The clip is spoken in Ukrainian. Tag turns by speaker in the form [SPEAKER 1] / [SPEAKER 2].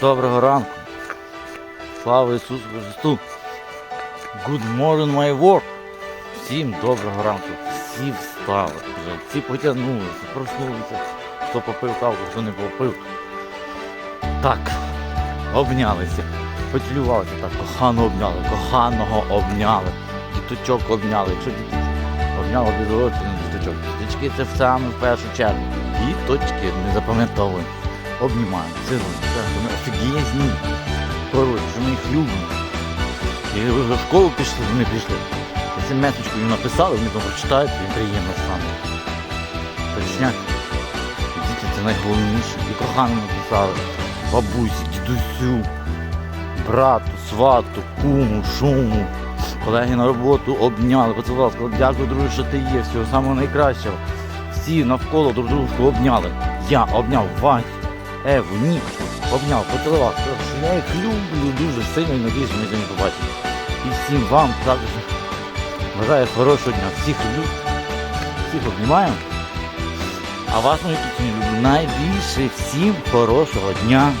[SPEAKER 1] Доброго ранку. Слава Ісусу Христу. Good morning, my world. Всім доброго ранку. Всі встали вже. Всі потягнулися, проснулися. Хто попив каву, хто не попив. Так, обнялися. Поцілювалися так, коханого обняли, коханого обняли, діточок обняли. Якщо діти обняли дідородців, діточок. Діточки це в саме в першу чергу. Діточки, не запам'ятовуємо. Цілуємо. Так, офігезні. Коротше, що ми їх любимо. І в школу пішли, вони пішли. Ці месочку їм написали, вони там прочитають, і приємно стане. Точняк. Діти це найголовніше. І коханому написали. Бабусі, дідусю, брату, свату, куму, шуму. Колеги на роботу обняли, поцілували, сказали, дякую, друже, що ти є, всього самого найкращого. Всі навколо друг дружку обняли. Я обняв Вань, Еву, ні обняв, поцілував. Я їх люблю дуже сильно і надіюсь, ми сьогодні побачимо. І всім вам також бажаю хорошого дня. Всіх люблю, всіх обнімаю. А вас, мої тут люблю найбільше. Всім хорошого дня.